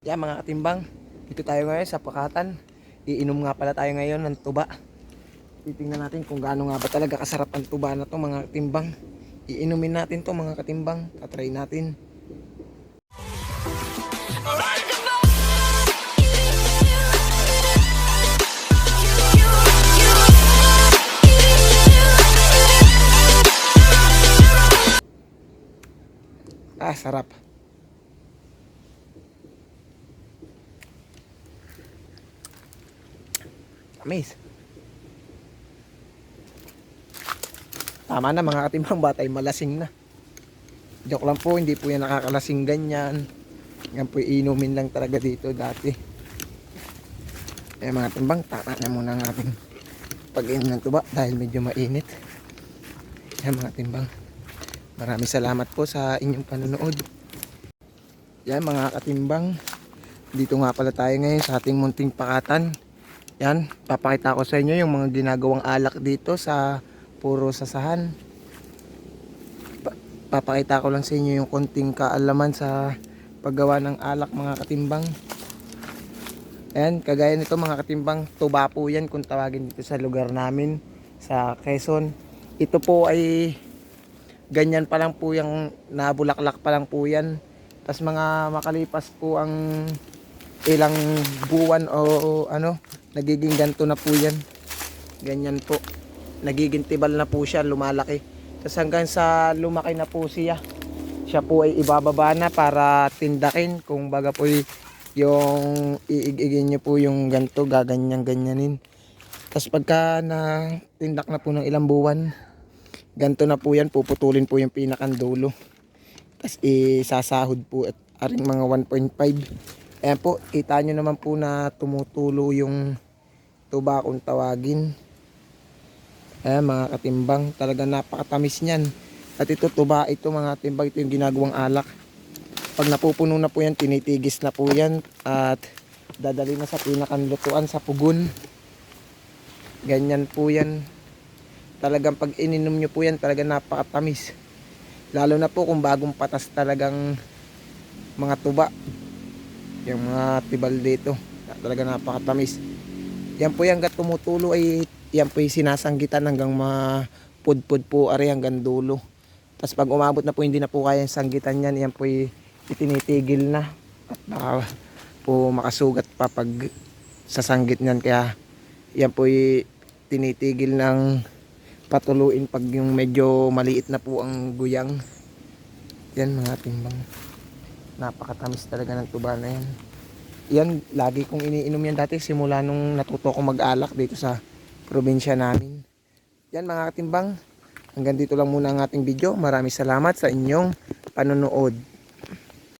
Yan mga katimbang, dito tayo ngayon sa Pakatan. Iinom nga pala tayo ngayon ng tuba. Titingnan natin kung gaano nga ba talaga kasarap ang tuba na to mga katimbang. Iinumin natin to mga katimbang. Tatry natin. Ah, sarap. Amis. Tama na mga katimbang batay malasing na. Joke lang po, hindi po yan nakakalasing ganyan. Yan po inumin lang talaga dito dati. Eh mga timbang, tama na muna ang ating pag-inom ng tuba dahil medyo mainit. Yan mga timbang. Maraming salamat po sa inyong panonood. Yan mga katimbang. Dito nga pala tayo ngayon sa ating munting pakatan. Yan, papakita ko sa inyo yung mga ginagawang alak dito sa puro sasahan. Pa- papakita ko lang sa inyo yung konting kaalaman sa paggawa ng alak mga katimbang. Ayan, kagaya nito mga katimbang, tuba po yan kung tawagin dito sa lugar namin sa Quezon. Ito po ay ganyan pa lang po yung nabulaklak pa lang po yan. Tapos mga makalipas po ang ilang buwan o ano, nagiging ganto na po yan. Ganyan po. Nagiging tibal na po siya, lumalaki. Tapos hanggang sa lumaki na po siya, siya po ay ibababa na para tindakin. Kung baga po yung iigigin niyo po yung ganto, gaganyan ganyanin. Tapos pagka na tindak na po ng ilang buwan, ganto na po yan, puputulin po yung pinakang dulo. Tapos isasahod po at aring mga 1.5. Ayan po, kita nyo naman po na tumutulo yung tuba kung tawagin. Ayan mga katimbang, talaga napakatamis niyan. At ito tuba, ito mga timbang, ito yung ginagawang alak. Pag napupuno na po yan, tinitigis na po yan at dadali na sa pinakanlutuan sa pugon. Ganyan po yan. Talagang pag ininom nyo po yan, talaga napakatamis. Lalo na po kung bagong patas talagang mga tuba. Yung mga tibal dito. Talaga napakatamis. Yan po yung gat tumutulo ay yan po yung sinasanggitan hanggang mapudpud po ari hanggang dulo. Tapos pag umabot na po hindi na po kaya yung sanggitan yan, yan po yung itinitigil na. At baka po makasugat pa pag sasanggit niyan. Kaya yan po yung tinitigil ng patuluin pag yung medyo maliit na po ang guyang. Yan mga timbang. Napakatamis talaga ng tuba na yan. Yan, lagi kong iniinom yan dati simula nung natuto ko mag-alak dito sa probinsya namin. Yan mga katimbang, hanggang dito lang muna ang ating video. Maraming salamat sa inyong panonood.